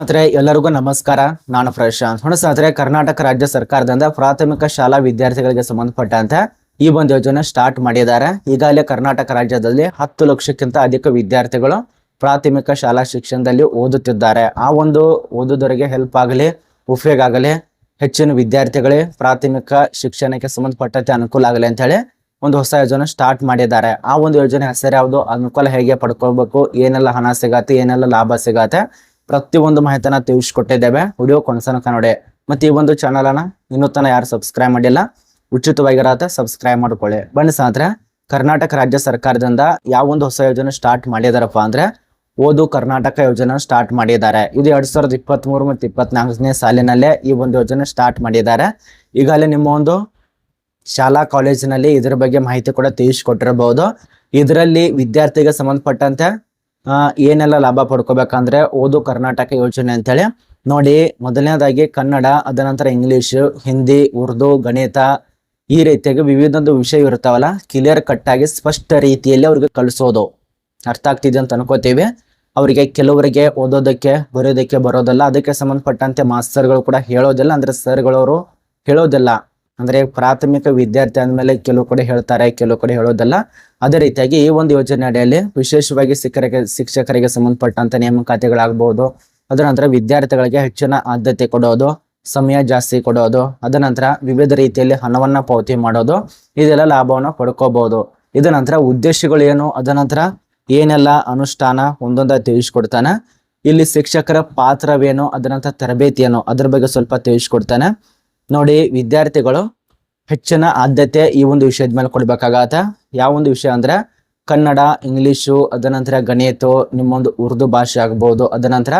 ಸ್ನೇಹಿತರೆ, ಎಲ್ಲರಿಗೂ ನಮಸ್ಕಾರ. ನಾನು ಪ್ರಶಾಂತ್. ಹೊಣ ಸ್ನೇಹಿತರೆ, ಕರ್ನಾಟಕ ರಾಜ್ಯ ಸರ್ಕಾರದಿಂದ ಪ್ರಾಥಮಿಕ ಶಾಲಾ ವಿದ್ಯಾರ್ಥಿಗಳಿಗೆ ಸಂಬಂಧಪಟ್ಟಂತೆ ಈ ಒಂದು ಯೋಜನೆ ಸ್ಟಾರ್ಟ್ ಮಾಡಿದ್ದಾರೆ. ಈಗಾಗಲೇ ಕರ್ನಾಟಕ ರಾಜ್ಯದಲ್ಲಿ ಹತ್ತು ಲಕ್ಷಕ್ಕಿಂತ ಅಧಿಕ ವಿದ್ಯಾರ್ಥಿಗಳು ಪ್ರಾಥಮಿಕ ಶಾಲಾ ಶಿಕ್ಷಣದಲ್ಲಿ ಓದುತ್ತಿದ್ದಾರೆ. ಆ ಒಂದು ಓದುದವರಿಗೆ ಹೆಲ್ಪ್ ಆಗಲಿ, ಉಪಯೋಗ ಆಗಲಿ, ಹೆಚ್ಚಿನ ವಿದ್ಯಾರ್ಥಿಗಳೇ ಪ್ರಾಥಮಿಕ ಶಿಕ್ಷಣಕ್ಕೆ ಸಂಬಂಧಪಟ್ಟಂತೆ ಅನುಕೂಲ ಆಗಲಿ ಅಂತ ಹೇಳಿ ಒಂದು ಹೊಸ ಯೋಜನೆ ಸ್ಟಾರ್ಟ್ ಮಾಡಿದ್ದಾರೆ. ಆ ಒಂದು ಯೋಜನೆ ಹೆಸರು ಯಾವುದು? ಅನುಕೂಲ ಹೇಗೆ ಪಡ್ಕೊಳ್ಬೇಕು? ಏನೆಲ್ಲ ಹಣ ಸಿಗತ್ತೆ? ಏನೆಲ್ಲ ಲಾಭ ಸಿಗತ್ತೆ? ಪ್ರತಿಯೊಂದು ಮಾಹಿತಿನ ತಿಳಿಸ್ಕೊಟ್ಟಿದ್ದೇವೆ. ವಿಡಿಯೋ ಕೊನೆಸನಕ ನೋಡಿ. ಮತ್ತೆ ಈ ಒಂದು ಚಾನಲನ್ನು ಇನ್ನೂ ತನ ಯಾರು ಸಬ್ಸ್ಕ್ರೈಬ್ ಮಾಡಿಲ್ಲ, ಉಚಿತವಾಗಿರತ್ತೆ ಸಬ್ಸ್ಕ್ರೈಬ್ ಮಾಡ್ಕೊಳ್ಳಿ. ಬನ್ನಿ ಸಾಂದ್ರೆ ಕರ್ನಾಟಕ ರಾಜ್ಯ ಸರ್ಕಾರದಿಂದ ಯಾವ ಒಂದು ಹೊಸ ಯೋಜನೆ ಸ್ಟಾರ್ಟ್ ಮಾಡಿದಾರಪ್ಪ ಅಂದ್ರೆ, ಓದು ಕರ್ನಾಟಕ ಯೋಜನೆ ಸ್ಟಾರ್ಟ್ ಮಾಡಿದ್ದಾರೆ. ಇದು ಎರಡ್ ಸಾವಿರದ ಇಪ್ಪತ್ತ್ ಮೂರು ಮತ್ತು ಇಪ್ಪತ್ನಾಲ್ಕನೇ ಸಾಲಿನಲ್ಲೇ ಈ ಒಂದು ಯೋಜನೆ ಸ್ಟಾರ್ಟ್ ಮಾಡಿದ್ದಾರೆ. ಈಗಾಗಲೇ ನಿಮ್ಮ ಒಂದು ಶಾಲಾ ಕಾಲೇಜಿನಲ್ಲಿ ಇದರ ಬಗ್ಗೆ ಮಾಹಿತಿ ಕೂಡ ತಿಳಿಸ್ಕೊಟ್ಟಿರಬಹುದು. ಇದರಲ್ಲಿ ವಿದ್ಯಾರ್ಥಿಗೆ ಸಂಬಂಧಪಟ್ಟಂತೆ ಏನೆಲ್ಲ ಲಾಭ ಪಡ್ಕೋಬೇಕಂದ್ರೆ ಓದು ಕರ್ನಾಟಕ ಯೋಜನೆ ಅಂತೇಳಿ. ನೋಡಿ, ಮೊದಲನೇದಾಗಿ ಕನ್ನಡ ಅದ ನಂತರ ಇಂಗ್ಲಿಷ್, ಹಿಂದಿ, ಉರ್ದು, ಗಣಿತ ಈ ರೀತಿಯಾಗಿ ವಿವಿಧೊಂದು ವಿಷಯ ಇರ್ತಾವಲ್ಲ ಕ್ಲಿಯರ್ ಕಟ್ ಆಗಿ ಸ್ಪಷ್ಟ ರೀತಿಯಲ್ಲಿ ಅವ್ರಿಗೆ ಕಲಿಸೋದು. ಅರ್ಥ ಆಗ್ತಿದೆ ಅಂತ ಅನ್ಕೋತೀವಿ. ಅವರಿಗೆ ಕೆಲವರಿಗೆ ಓದೋದಕ್ಕೆ, ಬರೆಯೋದಕ್ಕೆ ಬರೋದಲ್ಲ, ಅದಕ್ಕೆ ಸಂಬಂಧಪಟ್ಟಂತೆ ಮಾಸ್ತರ್ಗಳು ಕೂಡ ಹೇಳೋದಿಲ್ಲ, ಅಂದ್ರೆ ಸರ್ಗಳವರು ಹೇಳೋದಿಲ್ಲ. ಅಂದ್ರೆ ಪ್ರಾಥಮಿಕ ವಿದ್ಯಾರ್ಥಿ ಅಂದಮೇಲೆ ಕೆಲವು ಕಡೆ ಹೇಳ್ತಾರೆ, ಕೆಲವು ಕಡೆ ಹೇಳೋದಲ್ಲ. ಅದೇ ರೀತಿಯಾಗಿ ಈ ಒಂದು ಯೋಜನೆ ಅಡಿಯಲ್ಲಿ ವಿಶೇಷವಾಗಿ ಶಿಕ್ಷಕರಿಗೆ ಶಿಕ್ಷಕರಿಗೆ ಸಂಬಂಧಪಟ್ಟಂತ ನೇಮಕಾತಿಗಳಾಗಬಹುದು ಅದರ ನಂತರ ವಿದ್ಯಾರ್ಥಿಗಳಿಗೆ ಹೆಚ್ಚಿನ ಆದ್ಯತೆ ಕೊಡೋದು, ಸಮಯ ಜಾಸ್ತಿ ಕೊಡೋದು ಅದ ನಂತರ ವಿವಿಧ ರೀತಿಯಲ್ಲಿ ಹಣವನ್ನ ಪಾವತಿ ಮಾಡೋದು, ಇದೆಲ್ಲ ಲಾಭವನ್ನ ಪಡ್ಕೋಬಹುದು ಇದ ನಂತರ ಉದ್ದೇಶಗಳು ಏನು ಅದ ನಂತರ ಏನೆಲ್ಲ ಅನುಷ್ಠಾನ ಒಂದೊಂದ ತಿಳಿಸ್ಕೊಡ್ತಾನೆ. ಇಲ್ಲಿ ಶಿಕ್ಷಕರ ಪಾತ್ರವೇನು, ಅದರ ನಂತರ ತರಬೇತಿ ಏನು ಅದ್ರ ಬಗ್ಗೆ ಸ್ವಲ್ಪ ತಿಳಿಸ್ಕೊಡ್ತಾನೆ. ನೋಡಿ, ವಿದ್ಯಾರ್ಥಿಗಳು, ಹೆಚ್ಚಿನ ಆದ್ಯತೆ ಈ ಒಂದು ವಿಷಯದ ಮೇಲೆ ಕೊಡ್ಬೇಕಾಗತ್ತ. ಯಾವ ಒಂದು ವಿಷಯ ಅಂದ್ರೆ, ಕನ್ನಡ ಇಂಗ್ಲಿಷು ಅದ ನಂತರ ಗಣಿತ, ನಿಮ್ಮೊಂದು ಉರ್ದು ಭಾಷೆ ಆಗ್ಬೋದು. ಅದನಂತರ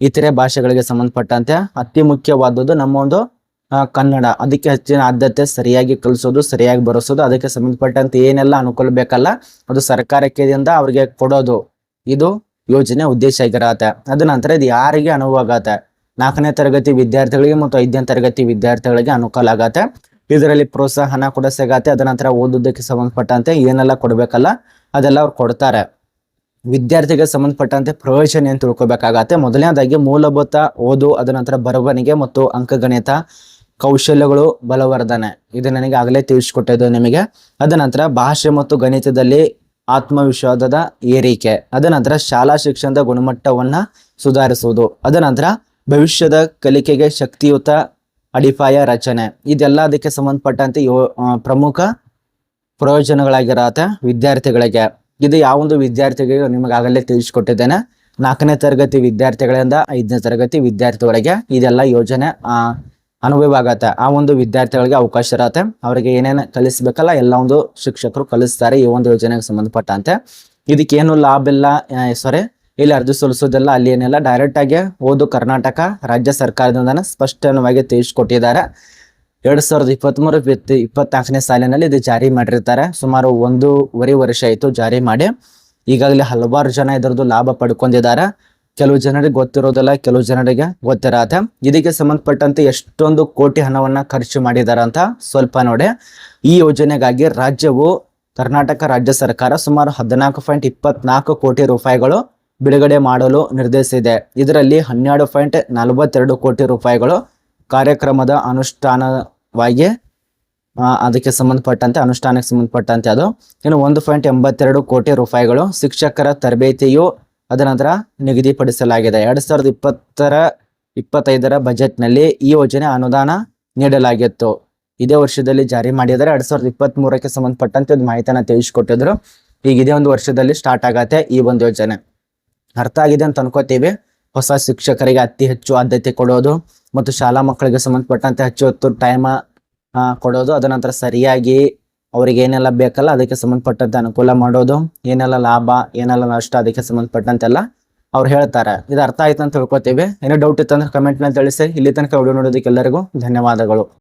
ಇತರೆ ಭಾಷೆಗಳಿಗೆ ಸಂಬಂಧಪಟ್ಟಂತೆ ಅತಿ ಮುಖ್ಯವಾದದ್ದು ನಮ್ಮ ಒಂದು ಕನ್ನಡ. ಅದಕ್ಕೆ ಹೆಚ್ಚಿನ ಆದ್ಯತೆ ಸರಿಯಾಗಿ ಕಲಿಸೋದು, ಸರಿಯಾಗಿ ಬರೆಸೋದು, ಅದಕ್ಕೆ ಸಂಬಂಧಪಟ್ಟಂತೆ ಏನೆಲ್ಲ ಅನುಕೂಲ ಬೇಕಲ್ಲ ಅದು ಸರ್ಕಾರಕ್ಕೆದಿಂದ ಅವ್ರಿಗೆ ಕೊಡೋದು. ಇದು ಯೋಜನೆ ಉದ್ದೇಶ ಆಗಿರತ್ತೆ. ಅದ ನಂತರ ಇದು ಯಾರಿಗೆ ಆಗತ್ತೆ? ನಾಲ್ಕನೇ ತರಗತಿ ವಿದ್ಯಾರ್ಥಿಗಳಿಗೆ ಮತ್ತು ಐದನೇ ತರಗತಿ ವಿದ್ಯಾರ್ಥಿಗಳಿಗೆ ಅನುಕೂಲ ಆಗತ್ತೆ. ಇದರಲ್ಲಿ ಪ್ರೋತ್ಸಾಹನ ಕೂಡ ಸಿಗತ್ತೆ. ಅದ ನಂತರ ಓದೋದಕ್ಕೆ ಸಂಬಂಧಪಟ್ಟಂತೆ ಏನೆಲ್ಲ ಕೊಡಬೇಕಲ್ಲ, ಅದೆಲ್ಲ ಅವ್ರು ಕೊಡ್ತಾರೆ. ವಿದ್ಯಾರ್ಥಿಗೆ ಸಂಬಂಧಪಟ್ಟಂತೆ ಪ್ರಯೋಜನ ಏನು ತಿಳ್ಕೊಬೇಕಾಗತ್ತೆ. ಮೊದಲನೇದಾಗಿ ಮೂಲಭೂತ ಓದು, ಅದ ನಂತರ ಬರವಣಿಗೆ ಮತ್ತು ಅಂಕಗಣಿತ ಕೌಶಲ್ಯಗಳು ಬಲವರ್ಧನೆ. ಇದು ನನಗೆ ಆಗಲೇ ತಿಳಿಸ್ಕೊಟ್ಟಿದ್ದು ನಿಮಗೆ. ಅದ ನಂತರ ಭಾಷೆ ಮತ್ತು ಗಣಿತದಲ್ಲಿ ಆತ್ಮವಿಶ್ವಾಸದ ಏರಿಕೆ. ಅದ ನಂತರ ಶಾಲಾ ಶಿಕ್ಷಣದ ಗುಣಮಟ್ಟವನ್ನ ಸುಧಾರಿಸುವುದು. ಅದ ನಂತರ ಭವಿಷ್ಯದ ಕಲಿಕೆಗೆ ಶಕ್ತಿಯುತ ಅಡಿಪಾಯ ರಚನೆ. ಇದೆಲ್ಲ ಅದಕ್ಕೆ ಸಂಬಂಧಪಟ್ಟಂತೆ ಯೋ ಪ್ರಮುಖ ಪ್ರಯೋಜನಗಳಾಗಿರತ್ತೆ ವಿದ್ಯಾರ್ಥಿಗಳಿಗೆ. ಇದು ಯಾವ ಒಂದು ವಿದ್ಯಾರ್ಥಿಗೆ ನಿಮಗೆ ಆಗಲೇ ತಿಳಿಸ್ಕೊಟ್ಟಿದ್ದೇನೆ. ನಾಲ್ಕನೇ ತರಗತಿ ವಿದ್ಯಾರ್ಥಿಗಳಿಂದ ಐದನೇ ತರಗತಿ ವಿದ್ಯಾರ್ಥಿಗಳಿಗೆ ಇದೆಲ್ಲ ಯೋಜನೆ ಅನುಭವ ಆಗತ್ತೆ. ಆ ಒಂದು ವಿದ್ಯಾರ್ಥಿಗಳಿಗೆ ಅವಕಾಶ ಇರತ್ತೆ. ಅವರಿಗೆ ಏನೇನು ಕಲಿಸ್ಬೇಕಲ್ಲ, ಎಲ್ಲ ಒಂದು ಶಿಕ್ಷಕರು ಕಲಿಸ್ತಾರೆ ಈ ಒಂದು ಯೋಜನೆಗೆ ಸಂಬಂಧಪಟ್ಟಂತೆ. ಇದಕ್ಕೇನು ಲಾಭ ಇಲ್ಲ ಸಾರಿ ಇಲ್ಲಿ ಅರ್ಜಿ ಸಲ್ಲಿಸೋದೆಲ್ಲ ಅಲ್ಲಿ ಏನೆಲ್ಲ ಡೈರೆಕ್ಟ್ ಆಗಿ ಓದು ಕರ್ನಾಟಕ ರಾಜ್ಯ ಸರ್ಕಾರದಿಂದ ಸ್ಪಷ್ಟವಾಗಿ ತಿಳಿಸ್ಕೊಟ್ಟಿದ್ದಾರೆ. ಎರಡು ಸಾವಿರದ ಇಪ್ಪತ್ಮೂರು ಇಪ್ಪತ್ನಾಲ್ಕನೇ ಸಾಲಿನಲ್ಲಿ ಇದು ಜಾರಿ ಮಾಡಿರ್ತಾರೆ. ಸುಮಾರು ಒಂದೂವರೆ ವರ್ಷ ಆಯಿತು ಜಾರಿ ಮಾಡಿ. ಈಗಾಗಲೇ ಹಲವಾರು ಜನ ಇದರದ್ದು ಲಾಭ ಪಡ್ಕೊಂಡಿದ್ದಾರೆ. ಕೆಲವು ಜನರಿಗೆ ಗೊತ್ತಿರೋದಿಲ್ಲ, ಕೆಲವು ಜನರಿಗೆ ಗೊತ್ತಿರತ್ತೆ. ಇದಕ್ಕೆ ಸಂಬಂಧಪಟ್ಟಂತೆ ಎಷ್ಟೊಂದು ಕೋಟಿ ಹಣವನ್ನು ಖರ್ಚು ಮಾಡಿದ್ದಾರೆ ಅಂತ ಸ್ವಲ್ಪ ನೋಡಿ. ಈ ಯೋಜನೆಗಾಗಿ ರಾಜ್ಯವು ಕರ್ನಾಟಕ ರಾಜ್ಯ ಸರ್ಕಾರ ಸುಮಾರು ಹದಿನಾಲ್ಕು ಪಾಯಿಂಟ್ ಇಪ್ಪತ್ನಾಲ್ಕು ಕೋಟಿ ರೂಪಾಯಿಗಳು ಬಿಡುಗಡೆ ಮಾಡಲು ನಿರ್ಧರಿಸಿದೆ. ಇದರಲ್ಲಿ ಹನ್ನೆರಡು ಪಾಯಿಂಟ್ ನಲವತ್ತೆರಡು ಕೋಟಿ ರೂಪಾಯಿಗಳು ಕಾರ್ಯಕ್ರಮದ ಅನುಷ್ಠಾನವಾಗಿ ಅದಕ್ಕೆ ಸಂಬಂಧಪಟ್ಟಂತೆ, ಅನುಷ್ಠಾನಕ್ಕೆ ಸಂಬಂಧಪಟ್ಟಂತೆ ಅದು. ಇನ್ನು ಒಂದು ಪಾಯಿಂಟ್ ಎಂಬತ್ತೆರಡು ಕೋಟಿ ರೂಪಾಯಿಗಳು ಶಿಕ್ಷಕರ ತರಬೇತಿಯು ಅದನಂತರ ನಿಗದಿಪಡಿಸಲಾಗಿದೆ. ಎರಡು ಸಾವಿರದ ಇಪ್ಪತ್ತರ, ಇಪ್ಪತ್ತೈದರ ಬಜೆಟ್ನಲ್ಲಿ ಈ ಯೋಜನೆ ಅನುದಾನ ನೀಡಲಾಗಿತ್ತು. ಇದೇ ವರ್ಷದಲ್ಲಿ ಜಾರಿ ಮಾಡಿದರೆ ಎರಡ್ ಸಾವಿರದ ಇಪ್ಪತ್ತ್ ಮೂರಕ್ಕೆ ಸಂಬಂಧಪಟ್ಟಂತೆ ಒಂದು ಮಾಹಿತಿಯನ್ನು ತಿಳಿಸಿಕೊಟ್ಟಿದ್ರು. ಈಗ ಇದೇ ಒಂದು ವರ್ಷದಲ್ಲಿ ಸ್ಟಾರ್ಟ್ ಆಗತ್ತೆ ಈ ಒಂದು ಯೋಜನೆ. ಅರ್ಥ ಆಗಿದೆ ಅಂತ ಅನ್ಕೋತೀವಿ. ಹೊಸ ಶಿಕ್ಷಕರಿಗೆ ಅತಿ ಹೆಚ್ಚು ಆದ್ಯತೆ ಕೊಡೋದು ಮತ್ತು ಶಾಲಾ ಮಕ್ಕಳಿಗೆ ಸಂಬಂಧಪಟ್ಟಂತೆ ಹೆಚ್ಚು ಹೊತ್ತು ಟೈಮ್ ಕೊಡೋದು. ಅದ ನಂತರ ಸರಿಯಾಗಿ ಅವ್ರಿಗೆ ಏನೆಲ್ಲ ಬೇಕಲ್ಲ ಅದಕ್ಕೆ ಸಂಬಂಧಪಟ್ಟಂತೆ ಅನುಕೂಲ ಮಾಡೋದು. ಏನೆಲ್ಲ ಲಾಭ, ಏನೆಲ್ಲ ನಷ್ಟ ಅದಕ್ಕೆ ಸಂಬಂಧಪಟ್ಟಂತೆಲ್ಲ ಅವ್ರು ಹೇಳ್ತಾರೆ. ಇದು ಅರ್ಥ ಆಯ್ತು ಅಂತ ತಿಳ್ಕೊತೀವಿ. ಏನೋ ಡೌಟ್ ಇತ್ತಂದ್ರೆ ಕಮೆಂಟ್ನಲ್ಲಿ ತಿಳಿಸಿ. ಇಲ್ಲಿ ತನಕ ವಿಡಿಯೋ ನೋಡೋದಕ್ಕೆ ಎಲ್ಲರಿಗೂ ಧನ್ಯವಾದಗಳು.